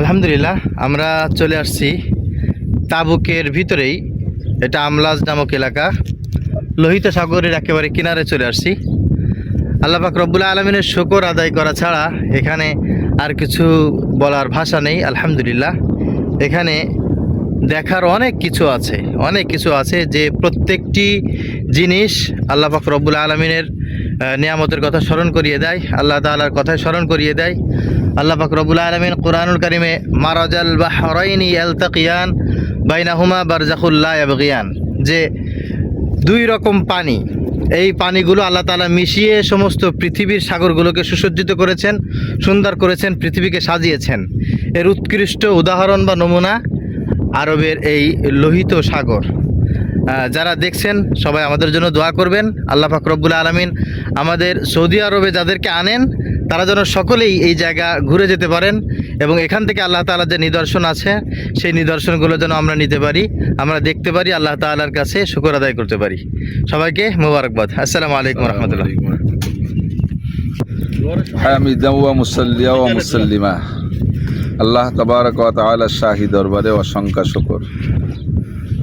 আলহামদুলিল্লাহ, আমরা চলে আসছি তাবুকের ভিতরেই। এটা আমলাজ নামক এলাকা। লোহিত সাগরের একেবারে কিনারে চলে আসছি। আল্লাহ পাক রব্বুল আলমিনের শুকর আদায় করা ছাড়া এখানে আর কিছু বলার ভাষা নেই, আলহামদুলিল্লাহ। এখানে দেখার অনেক কিছু আছে, অনেক কিছু আছে যে প্রত্যেকটি জিনিস আল্লাহ পাক রব্বুল আলমিনের নিয়ামতের কথা স্মরণ করিয়ে দেয়, আল্লাহ তাআলার কথা স্মরণ করিয়ে দেয়। আল্লাহ পাক রব্বুল আলমিন কোরআনুল কারিমে মারাজাল বা হরাইনি এলতাকিয়ান বাইনাহুমা বারজাকুল্লাহ এবগিয়ান যে দুই রকম পানি, এই পানিগুলো আল্লাহ তাআলা মিশিয়ে সমস্ত পৃথিবীর সাগরগুলোকে সুসজ্জিত করেছেন, সুন্দর করেছেন, পৃথিবীকে সাজিয়েছেন। এর উৎকৃষ্ট উদাহরণ বা নমুনা আরবের এই লোহিত সাগর। যারা দেখছেন, সবাই আমাদের জন্য দোয়া করবেন। আল্লাহ পাক রব্বুল আলমিন আমাদের সৌদি আরবে যাদেরকে আনেন তারা যেন সকলেই এই জায়গা ঘুরে যেতে পারেন এবং এখান থেকে আল্লাহ তাআলার যে নিদর্শন আছে, সেই নিদর্শনগুলো যেন আমরা নিতে পারি, আমরা দেখতে পারি, আল্লাহ তাআলার কাছে শুকর আদায় করতে পারি। সবাইকে মোবারকবাদ। আসসালামু আলাইকুম রহমতুল্লাহ। মুসাল্লিমা। আল্লাহ তাবারক ওয়া শাহী দরবারে অসংখ্য শুকর।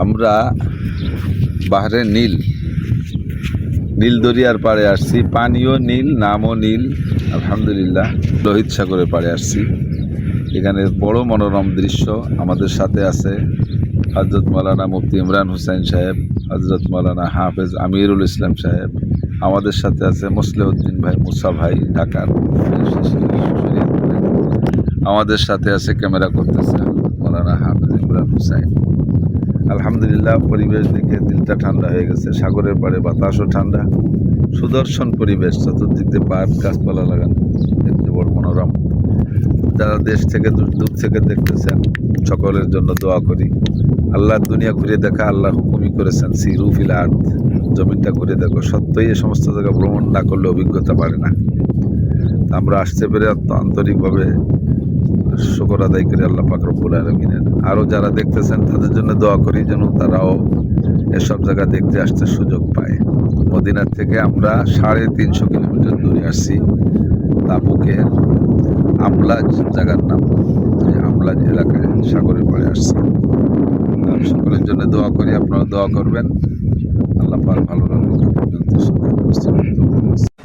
আমরা বাহরে নীল নীল দরিয়ার পাড়ে আসছি। পানিও নীল, নামও নীল। আলহামদুলিল্লাহ, লোহিত সাগরের পাড়ে আসছি। এখানে বড় মনোরম দৃশ্য আমাদের সাথে আছে হজরত মৌলানা মুফতি ইমরান হুসাইন সাহেব হজরত মৌলানা হাফেজ আমিরুল ইসলাম সাহেব, আমাদের সাথে আছে মুসলেউদ্দিন ভাই মুসা ভাই, ঢাকার আমাদের সাথে আছে ক্যামেরা করতেছে মৌলানা হাফেজ ইমরান হুসাইন। আলহামদুলিল্লাহ, পরিবেশ দেখে দিলটা ঠান্ডা হয়ে গেছে, সাগরের পাড়ে বাতাসও ঠান্ডা। সুদর্শন পরিবেশ, চতুর্দিক দিয়ে পার্ক গাছপালা লাগানো দেখতে বড় মনোরম। যারা দেশ থেকে দূর থেকে দেখতেছেন, সকলের জন্য দোয়া করি। আল্লাহ দুনিয়া ঘুরে দেখা, আল্লাহ হুকুমই করেছেন, সিরু ফিল আর্থ জমিনটা ঘুরে দেখো, সত্যই এ সমস্ত জায়গা ভ্রমণ না করলে অভিজ্ঞতা পারে না। আমরা আসতে পেরে আন্তরিকভাবে শুকর আদায় করি, আল্লাহ পাক রব্বুল আলমিনের আরও যারা দেখতেছেন, তাদের জন্য দোয়া করি যেন তারাও এসব জায়গা দেখতে আসতে সুযোগ পায়। মদিনার থেকে আমরা সাড়ে তিনশো কিলোমিটার দূরে আসছি, তাবুকে আমলাজ জায়গার নাম এই আমলাজ এলাকায়, সাগরের পাড়ে আসছি। সকলের জন্য দোয়া করি আপনারা দোয়া করবেন। আল্লাহ পাক ভালো রাখুন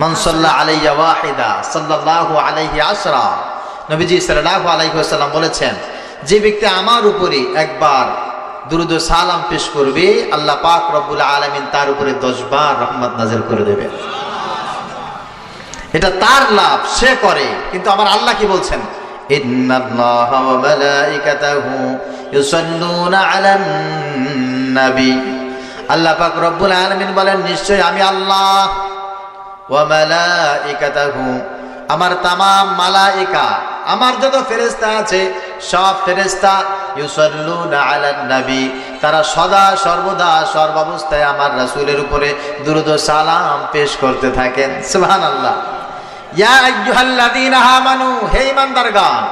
মান আলাইয়া ওয়াহিদা, সাল্লাল্লাহু আলাইহি আসরা। নবীজি সাল্লাল্লাহু আলাইহি ওয়াসাল্লাম বলেছেন, যে ব্যক্তি আমার উপরে একবার দুরুদ সালাম পেশ করবে, আল্লাহ পাক রব্বুল আলামিন তার উপরে 10 বার রহমত নাযিল করে দেবে। এটা তার লাভ, সে করে, কিন্তু আমার আল্লাহ কি বলছেন? আল্লাহ পাক রব্বুল আলামিন বলেন নিশ্চয় আমি আল্লাহ আমার তামাম মালাইকা আমার যত ফেরেশতা আছে, সব ফেরেশতা ইউসাল্লুনা আলান নবী। তারা সদা সর্বদা সর্বাবস্থায় আমার রাসূলের উপরে দুরূদ সালাম পেশ করতে থাকেন। সুবহানাল্লাহ। ইয়া আইয়ুহাল্লাযীনা আমানু, হে ঈমানদারগণ,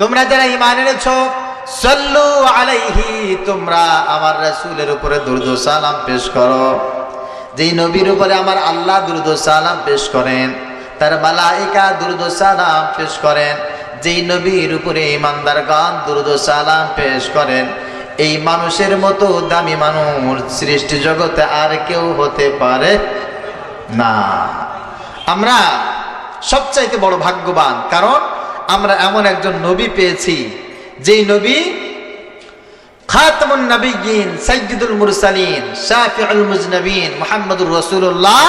তোমরা যারা ঈমান এনেছো, সাল্লু আলাইহি, তোমরা আমার রাসূলের উপরে দুরূদ সালাম পেশ করো। যেই নবীর উপরে আমার আল্লাহ দুরূদ সালাম পেশ করেন তার মালাইকা দুরূদ ও সালাম পেশ করেন। যেই নবীর উপরে দুরূদ ও সালাম পেশ করেন। এই মানুষের মতো দামি মানুষ সৃষ্টি জগতে আর কেউ হতে পারে না। আমরা সবচাইতে বড় ভাগ্যবান, কারণ আমরা এমন একজন নবী পেয়েছি, যেই নবী খাতামুন নবিয়্যিন, সাইয়্যিদুল মুরসালিন, শাফিউল মুজনবিন, মুহাম্মদুর রাসূলুল্লাহ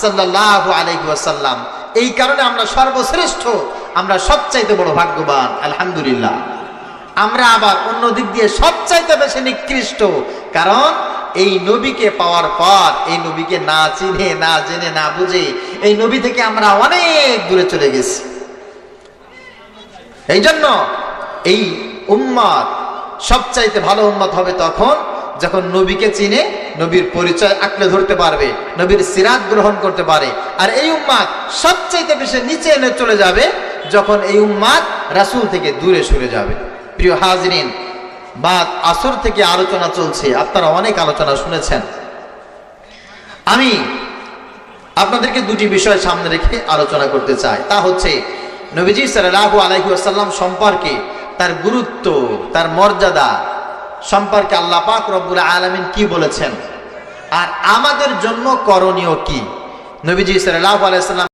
সাল্লাল্লাহু আলাইহি ওয়াসাল্লাম। এই কারণে আমরা সর্বশ্রেষ্ঠ, আমরা সবচাইতে বড় ভাগ্যবান, আলহামদুলিল্লাহ। আমরা আবার অন্য দিক দিয়ে সবচাইতে বেশি নিকৃষ্ট, কারণ এই নবীকে পাওয়ার পর, এই নবীকে না চিনে, না জেনে, না বুঝে, এই নবী থেকে আমরা অনেক দূরে চলে গেছি। এই জন্য এই উম্মত সবচাইতে ভালো উম্মত হবে তখন যখন নবীকে চিনে নবীর পরিচয় আঁকলে ধরতে পারবে, নবীর সিরাত গ্রহণ করতে পারে। আর এই উম্মাদ সবচাইতে বেশি নিচে এনে চলে যাবে যখন এই উম্মাদ রাসূল থেকে দূরে সরে যাবে। প্রিয় হাজরিন, বাদ আসর থেকে আলোচনা চলছে। আপনারা অনেক আলোচনা শুনেছেন। আমি আপনাদেরকে দুটি বিষয় সামনে রেখে আলোচনা করতে চাই। তা হচ্ছে, নবীজি সাল্লাল্লাহু আলাইহি ওয়াসাল্লাম সম্পর্কে তার গুরুত্ব, তার মর্যাদা সম্পর্কে আল্লাহ পাক রব্বুল আলমিন কি বলেছেন? আর আমাদের জন্য করণীয় কি? নবীজি সাল্লাহ আলাইসাল্লাম